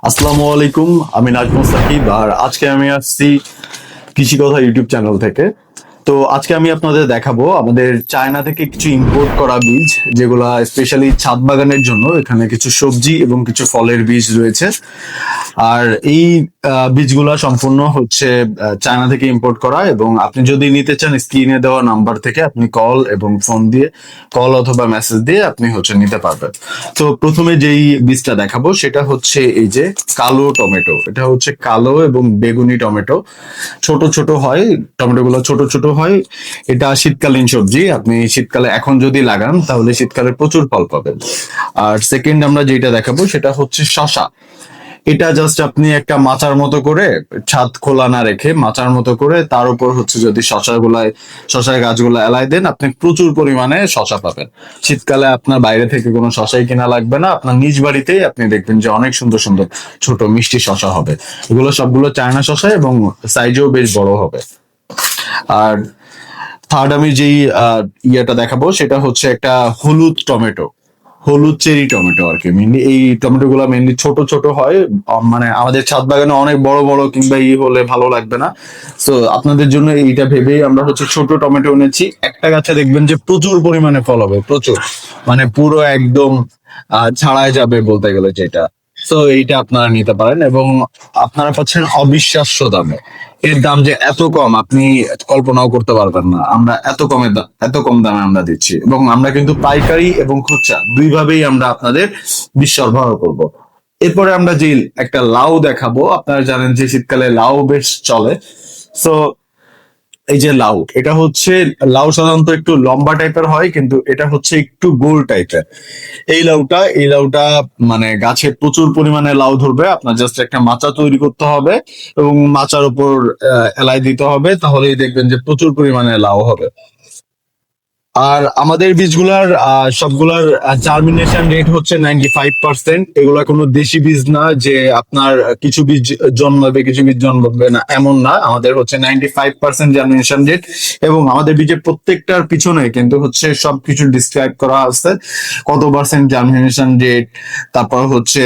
আসসালামু আলাইকুম, আমি নাজমুল সাকিব আর আজকে আমি আসছি কৃষি কথা ইউটিউব চ্যানেল থেকে। তো আজকে আমি আপনাদের দেখাবো আমাদের চায়না থেকে কিছু ইম্পোর্ট করা বীজ, যেগুলা স্পেশালি ছাদ বাগানের জন্য এখানে কিছু সবজি এবং কিছু ফলের বীজ রয়েছে। আর এই বীজগুলা সম্পূর্ণ হচ্ছে চায়না থেকে ইম্পোর্ট করা এবং আপনি যদি নিতে চান স্ক্রিনে দেওয়া নাম্বার থেকে আপনি কল এবং ফোন দিয়ে কল অথবা মেসেজ দিয়ে আপনি হচ্ছে নিতে পারবেন। তো প্রথমে যেই বীজটা দেখাবো, সেটা হচ্ছে এই যে কালো টমেটো। এটা হচ্ছে কালো এবং বেগুনি টমেটো। ছোট ছোট হয় টমেটো গুলো ছোট ছোট হয়। এটা শীতকালীন সবজি, আপনি শীতকালে এখন যদি লাগান, তাহলে শীতকালে প্রচুর ফল পাবেন। আর সেকেন্ড আমরা যেটা দেখাবো, সেটা হচ্ছে শশা এটা জাস্ট আপনি একটা মাচার মতো করে ছাদ খোলা না রেখে মাচার মতো করে তার উপর হচ্ছে যদি শশা গুলায়, শশার গাছগুলো এলাই দেন, আপনি প্রচুর পরিমাণে শশা পাবেন। শীতকালে আপনার বাইরে থেকে কোনো শশাই কিনা লাগবে না, আপনার নিজ বাড়িতেই আপনি দেখবেন যে অনেক সুন্দর সুন্দর ছোট মিষ্টি শশা হবে। এগুলো সবগুলো চায়না শশা এবং সাইজেও বেশ বড় হবে। আর থার্ড আমি যেই ইয়েটা দেখাবো, সেটা হচ্ছে একটা হলুদ টমেটো। হলুদ চেরি টমেটো আর কি। মেনলি এই টমেটো গুলা মেনলি ছোট ছোট হয় মানে আমাদের ছাদ বাগানে অনেক বড় বড় কিংবা ই হলে ভালো লাগবে না। তো আপনাদের জন্য এইটা ভেবেই আমরা হচ্ছে ছোট টমেটো এনেছি। একটা গাছে দেখবেন যে প্রচুর পরিমাণে ফল হবে, প্রচুর। মানে পুরো একদম ছাড়ায় যাবে বলতে গেলে যেটা। তো এইটা আপনারা নিতে পারেন এবং আপনারা পাচ্ছেন অবিশ্বাস্য দামে। এর দাম যে এত কম, আপনি কল্পনাও করতে পারবেন না। আমরা এত কমে এত কম দামে আমরা দিচ্ছি। এবং আমরা কিন্তু পাইকারি এবং খুচরা দুইভাবেই আমরা আপনাদের বিশ্ব সরবরাহ করব। এরপরে আমরা যে একটা লাউ দেখাবো, আপনারা জানেন যে শীতকালে লাউ বেশ চলে। তো এই যে লাউ, এটা হচ্ছে, লাউ সাধারণত একটু লম্বা টাইপের হয়, কিন্তু এটা হচ্ছে একটু গোল টাইপের। এই লাউটা এই লাউটা মানে গাছে প্রচুর পরিমাণে লাউ ধরবে, আপনার জাস্ট একটা মাচা তৈরি করতে হবে এবং মাচার উপর এলাই দিতে হবে, তাহলেই দেখবেন যে প্রচুর পরিমাণে লাউ হবে। আর আমাদের বীজগুলার সবগুলার জার্মিনেশন রেট হচ্ছে নাইনটি ফাইভ পার্সেন্ট এগুলা কোনো দেশি বীজ না যে আপনার কিছু বীজ জন্মাবে, কিছু বীজ জন্মাবে না, এমন না। আমাদের হচ্ছে ninety five percent germination rate এবং আমাদের বীজের প্রত্যেকটার পিছনে কিন্তু হচ্ছে সবকিছু ডিসক্রাইব করা আছে। কত পার্সেন্ট জার্মিনেশন রেট তারপর হচ্ছে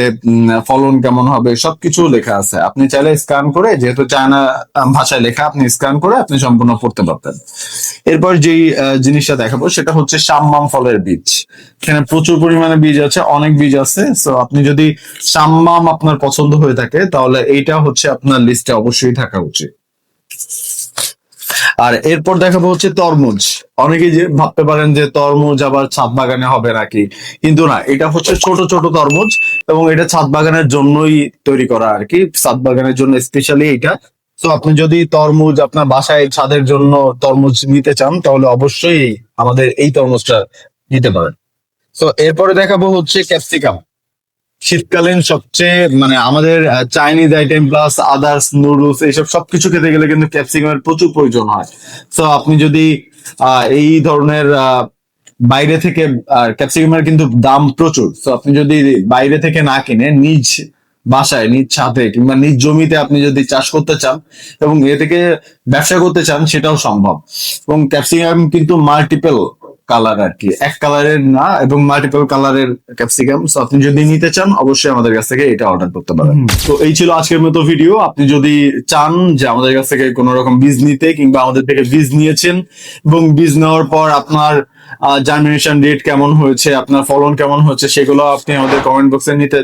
ফলন কেমন হবে, সবকিছু লেখা আছে। আপনি চাইলে স্ক্যান করে, যেহেতু চায়না ভাষায় লেখা, আপনি স্ক্যান করে আপনি সম্পূর্ণ পড়তে পারতেন। এরপর যেই জিনিসটা দেখাবো, সেটা হচ্ছে সাম্মাম ফলের বীজ। এখানে প্রচুর পরিমাণে বীজ আছে, অনেক বীজ আছে। তো আপনি যদি সাম্মাম আপনার পছন্দ হয়ে থাকে, তাহলে এইটা হচ্ছে আপনার লিস্টে অবশ্যই থাকা উচিত। আর এরপর দেখাবো হচ্ছে তরমুজ। অনেকেই যে ভাবতে পারেন যে তরমুজ আবার ছাদ বাগানে হবে নাকি? কিন্তু না, এটা হচ্ছে ছোট ছোট তরমুজ এবং এটা ছাদ বাগানের জন্যই তৈরি করা আর কি। ছাদ বাগানের জন্য স্পেশালি এটা তো আপনি যদি তরমুজ আপনার বাসায় ছাদের জন্য তরমুজ নিতে চান, তাহলে অবশ্যই আমাদের এই তরমুজটা নিতে পারেন। তো এরপরে দেখাবো হচ্ছে ক্যাপসিকাম শীতকালীন সবচেয়ে মানে আমাদের Chinese item plus others noodles এইসব সবকিছু খেতে গেলে কিন্তু ক্যাপসিকামের প্রচুর প্রয়োজন হয়। তো আপনি যদি এই ধরনের বাইরে থেকে ক্যাপসিকামের কিন্তু দাম প্রচুর। তো আপনি যদি বাইরে থেকে না কিনে, নিজ বাসায় নিজ ছাদে কিংবা নিজ জমিতে আপনি যদি চাষ করতে চান এবং এ থেকে ব্যবসা করতে চান সেটাও সম্ভব। এবং ক্যাপসিকাম কিন্তু মাল্টিপল কালার আর কি। এক কালারের না এবং মাল্টিপল কালারের ক্যাপসিকাম। তো আপনি যদি নিতে চান অবশ্যই আমাদের কাছ থেকে এটা অর্ডার করতে পারেন। তো এই ছিল আজকের মতো ভিডিও আপনি যদি চান যে আমাদের কাছ থেকে কোনো রকম বীজ নিতে কিংবা আমাদের থেকে বীজ নিয়েছেন এবং বীজ নেওয়ার পর আপনার জার্মিনেশন রেট কেমন হয়েছে, আপনার ফলন কেমন হচ্ছে, সেগুলো আপনি আমাদের কমেন্ট বক্সে নিতে,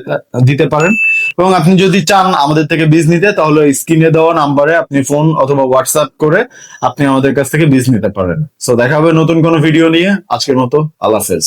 দিতে পারেন। এবং আপনি যদি চান আমাদের থেকে বীজ নিতে, তাহলে স্ক্রিনে দেওয়া নাম্বারে আপনি ফোন অথবা হোয়াটসঅ্যাপ করে আপনি আমাদের কাছ থেকে বীজ নিতে পারেন। সো দেখা হবে নতুন কোনো ভিডিও নিয়ে। আজকের মতো আল্লাহ হাফেজ।